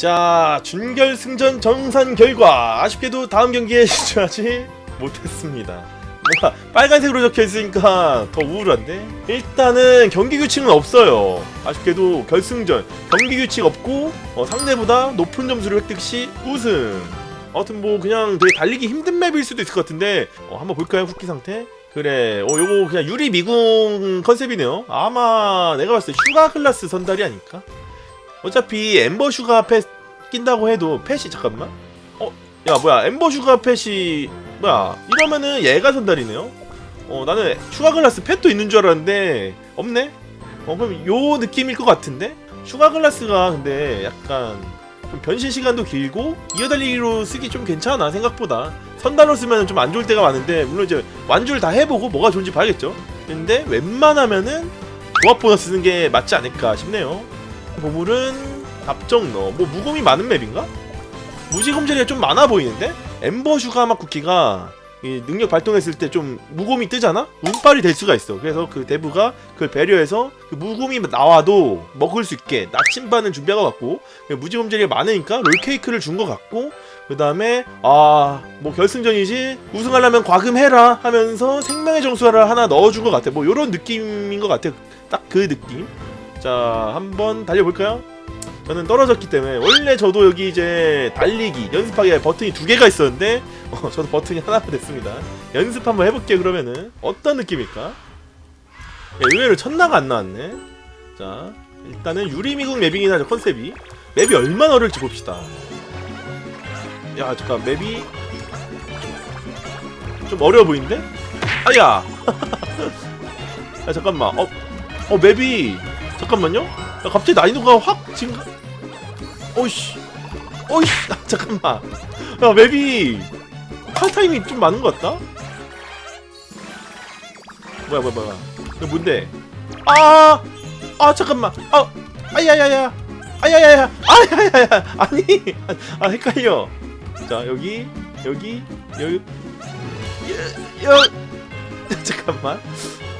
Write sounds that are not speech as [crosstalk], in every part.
자 준결승전 정산 결과 아쉽게도 다음 경기에 [laughs] 진출하지 못했습니다. 뭔가 빨간색으로 적혀 있으니까 더 우울한데 일단은 경기 규칙은 없어요. 아쉽게도 결승전 경기 규칙 없고 어, 상대보다 높은 점수를 획득 시 우승. 아무튼 뭐 그냥 되게 달리기 힘든 맵일 수도 있을 것 같은데 어, 한번 볼까요 후키 상태? 그래, 어 요거 그냥 유리 미궁 컨셉이네요. 아마 내가 봤을 때 슈가 클라스 선달이 아닐까? 어차피 엠버 슈가 펫 낀다고 해도 펫이 잠깐만. 어, 야 뭐야 엠버 슈가 펫이 뭐야 이러면은 얘가 선달이네요. 어 나는 슈가 클라스 펫도 있는 줄 알았는데 없네. 어 그럼 요 느낌일 것 같은데 슈가 클라스가 근데 약간 좀 변신 시간도 길고 이어달리기로 쓰기 좀 괜찮아 생각보다 선달로 쓰면 좀 안 좋을 때가 많은데 물론 이제 완주를 다 해보고 뭐가 좋은지 봐야겠죠. 근데 웬만하면은 조합 보너스 쓰는 게 맞지 않을까 싶네요. 보물은 답정너 뭐 무곰이 많은 맵인가? 무지검절이가 좀 많아 보이는데 엠버 슈가마 쿠키가 이 능력 발동했을 때 좀 무곰이 뜨잖아? 운빨이 될 수가 있어. 그래서 그 대부가 그걸 배려해서 그 무곰이 나와도 먹을 수 있게 나침반을 준비하고 갔고 무지검절이가 많으니까 롤케이크를 준 것 같고 그 다음에 아 뭐 결승전이지 우승하려면 과금해라 하면서 생명의 정수를 하나 넣어준 것 같아. 뭐 요런 느낌인 것 같아. 딱 그 느낌. 자 한번 달려볼까요? 저는 떨어졌기 때문에 원래 저도 여기 이제 달리기 연습하기에 버튼이 두 개가 있었는데 어, 저도 버튼이 하나가 됐습니다. 연습 한번 해볼게요 그러면은 어떤 느낌일까? 야, 의외로 첫나가 안 나왔네. 자 일단은 유리미국 맵이긴 하죠 컨셉이 맵이 얼마나 어려울지 봅시다. 야 잠깐 맵이 좀 어려워 보이는데? 아야. [laughs] 야 잠깐만 어, 어 맵이 잠깐만요. 야, 갑자기 난이도가 확 지금 어이씨. 어이씨. 아, 잠깐만. 야 맵이 칼타임이 좀 많은 것 같다? 뭐야 뭐야 뭐야. 이거 뭔데? 아아 아, 잠깐만. 아 아야야야. 아야야야. 아야야야. 아니. 아 헷갈려. 자 여기 여기 여기 여, 여 잠깐만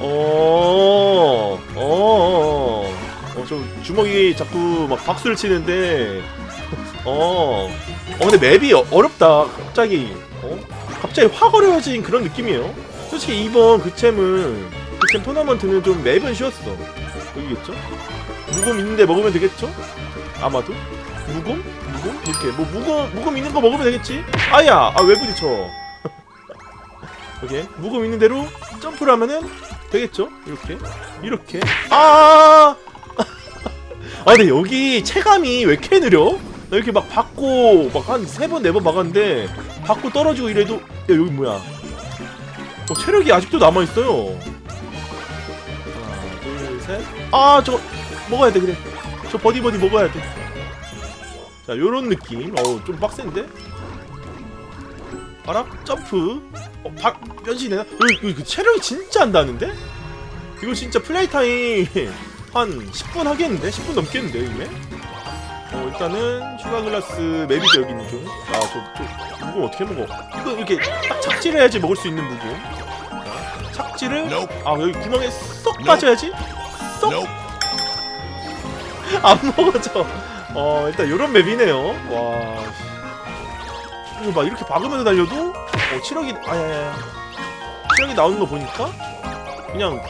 어, 어, 어, 어, 좀 주먹이 자꾸 막 박수를 치는데, 어, 어, 근데 맵이 어, 어렵다. 갑자기, 어, 갑자기 확 어려워진 그런 느낌이에요. 솔직히 이번 그 챔은 그챔 토너먼트는 좀 맵은 쉬웠어. 여기겠죠? 무곰 있는데 먹으면 되겠죠? 아마도 무곰, 무곰 이렇게 뭐 무곰 무곰 있는 거 먹으면 되겠지? 아야, 아 왜 부딪혀? [laughs] 오케이 무금 있는 대로 점프를 하면은 되겠죠? 이렇게 이렇게 아! [laughs] 아 근데 여기 체감이 왜 이렇게 느려? 나 이렇게 막 받고 막 한 세 번 네 번 막았는데 받고 떨어지고 이래도 야 여기 뭐야? 어, 체력이 아직도 남아 있어요. 하나 둘 셋. 아 저거 먹어야 돼 그래. 저 버디 버디 먹어야 돼. 자 요런 느낌. 어우 좀 빡센데? 봐라 점프? 어, 박 변신되나? 이거, 이거 체력이 진짜 안 닿는데? 이거 진짜 플레이 타임 한 10분 하겠는데? 10분 넘겠는데 이게? 어 일단은 슈가 글라스 맵이죠 여기는 좀아저 저 무금 어떻게 먹어? 이거 이렇게 딱 착지를 해야지 먹을 수 있는 무금 자, 착지를 아 여기 구멍에 쏙 빠져야지? 쏙? [laughs] 안 먹어져. 어 일단 요런 맵이네요. 와 씨. 이거 막 이렇게 박으면서 달려도 어, 체력이 아야야 체력이 나오는 거 보니까 그냥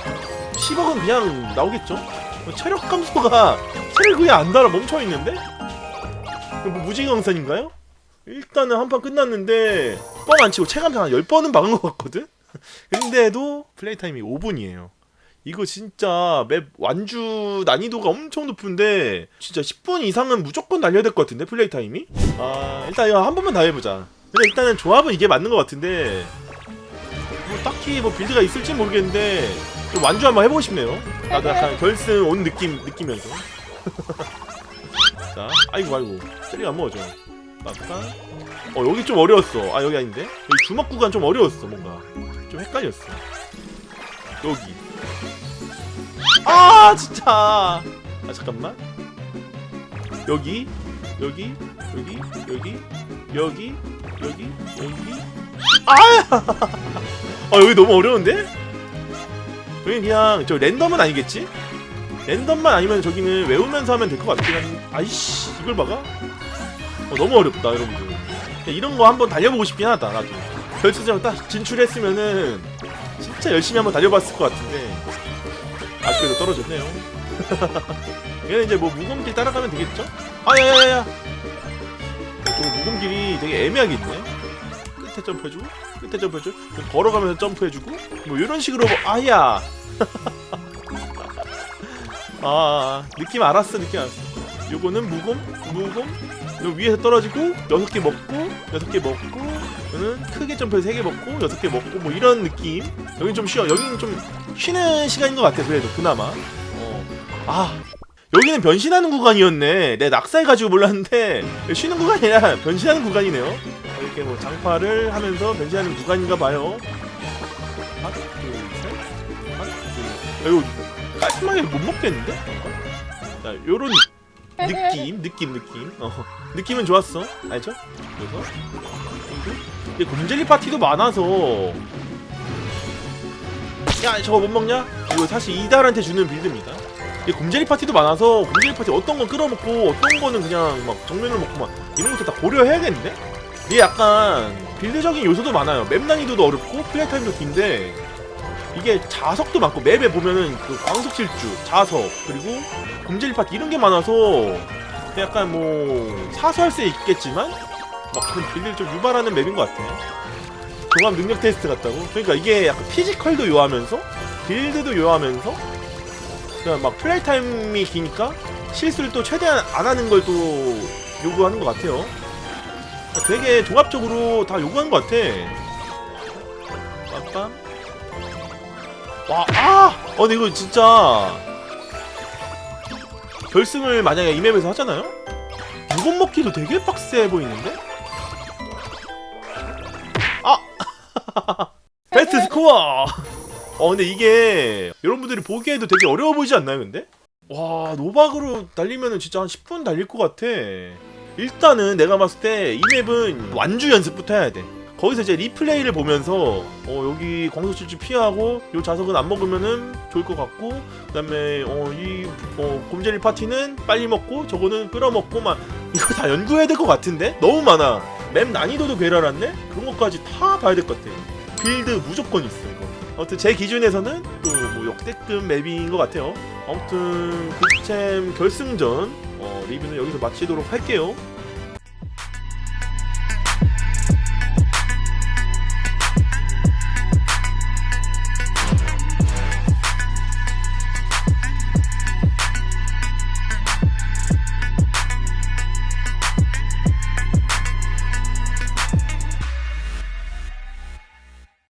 10억은 그냥 나오겠죠? 어, 체력 감소가 [laughs] 체력이 그냥 안 달아 멈춰 있는데? 뭐 무지강산인가요? 일단은 한 판 끝났는데 뻥 안 치고 체감상 한 10번은 박은 것 같거든? [laughs] 근데도 플레이 타임이 5분이에요. 이거 진짜 맵 완주 난이도가 엄청 높은데 진짜 10분 이상은 무조건 달려야 될 것 같은데 플레이 타임이? 아 일단 이거 한 번만 더 해보자. 근데 일단은 조합은 이게 맞는 것 같은데 뭐 딱히 뭐 빌드가 있을지 모르겠는데 좀 완주 한번 해보고 싶네요. 나도 약간 결승 온 느낌 느끼면서. [laughs] 자, 아이고 아이고 체리가 안 먹어져. 아까 어 여기 좀 어려웠어. 아 여기 아닌데 여기 주먹 구간 좀 어려웠어 뭔가 좀 헷갈렸어. 여기. 아 진짜. 아 잠깐만. 여기 여기 여기 여기 여기 여기 여기 아! 아 여기 너무 어려운데? 여기 그냥 저 랜덤은 아니겠지? 랜덤만 아니면 저기는 외우면서 하면 될 것 같긴 한데 아이씨 이걸 막아? 어, 너무 어렵다 여러분들 이런 거 한번 달려보고 싶긴 하다 나도 결승전 딱 진출했으면은 진짜 열심히 한번 달려봤을 것 같은데 아쉽게도 떨어졌네요 [laughs] 얘는 이제 뭐 무검길 따라가면 되겠죠? 아 야야야야. 저거 무검길이 되게 애매하게 있네. 끝에 점프해주고 끝에 점프해주고 걸어가면서 점프해주고 뭐 이런 식으로 뭐 아야. [laughs] 아 느낌 알았어 느낌 알았어. 요거는 무검 무검 요 위에서 떨어지고 여섯 개 먹고 여섯 개 먹고 여기는 크게 점프해서 세개 먹고 여섯 개 먹고 뭐 이런 느낌. 여긴 좀 쉬어 여기는 좀 쉬는 시간인 것 같아 그래도 그나마. 어. 아 여기는 변신하는 구간이었네. 내 낙사해가지고 몰랐는데 쉬는 구간이 아니라 변신하는 구간이네요. 이렇게 뭐 장파를 하면서 변신하는 구간인가 봐요. 하나 둘셋. 하나 둘 이거 깔끔하게 못 먹겠는데? 자 요런 느낌 느낌 느낌. 어 느낌은 좋았어. 알죠? 그래서 이게 곰젤리 파티도 많아서 야 저거 못 먹냐? 이거 사실 이달한테 주는 빌드입니다 이게 곰젤리 파티도 많아서 곰젤리 파티 어떤 건 끌어먹고 어떤 거는 그냥 막 정면을 먹고 막 이런 것도 다 고려해야겠는데? 이게 약간 빌드적인 요소도 많아요 맵 난이도도 어렵고 플레이 타임도 긴데 이게 자석도 많고 맵에 보면은 그 광석 질주, 자석 그리고 곰젤리 파티 이런 게 많아서 약간 뭐 사소할 수 있겠지만 막 그런 빌드를 좀 유발하는 맵인 것 같아. 종합 능력 테스트 같다고? 그러니까 이게 약간 피지컬도 요하면서 빌드도 요하면서 그냥 막 플레이 타임이 기니까 실수를 또 최대한 안 하는 걸 또 요구하는 것 같아요. 되게 종합적으로 다 요구하는 것 같아. 빰빰. 와, 아! 어, 근데 이거 진짜 결승을 만약에 이 맵에서 하잖아요? 무건 먹기도 되게 빡세 보이는데? [laughs] 베스트 스코어! 어, 근데 이게 여러분들이 보기에도 되게 어려워 보이지 않나요, 근데? 와, 노박으로 달리면은 진짜 한 10분 달릴 것 같아. 일단은 내가 봤을 때 이 맵은 완주 연습부터 해야 돼. 거기서 이제 리플레이를 보면서 어 여기 광석 질주 피하고 요 자석은 안 먹으면은 좋을 것 같고 그 다음에 어이 어, 곰젤리 파티는 빨리 먹고 저거는 끌어 먹고 막 이거 다 연구해야 될 것 같은데 너무 많아 맵 난이도도 괴랄한데? 그런 것까지 다 봐야 될 것 같아 빌드 무조건 있어 이거. 아무튼 제 기준에서는 또 뭐 역대급 맵인 것 같아요. 아무튼 극챔 결승전 어, 리뷰는 여기서 마치도록 할게요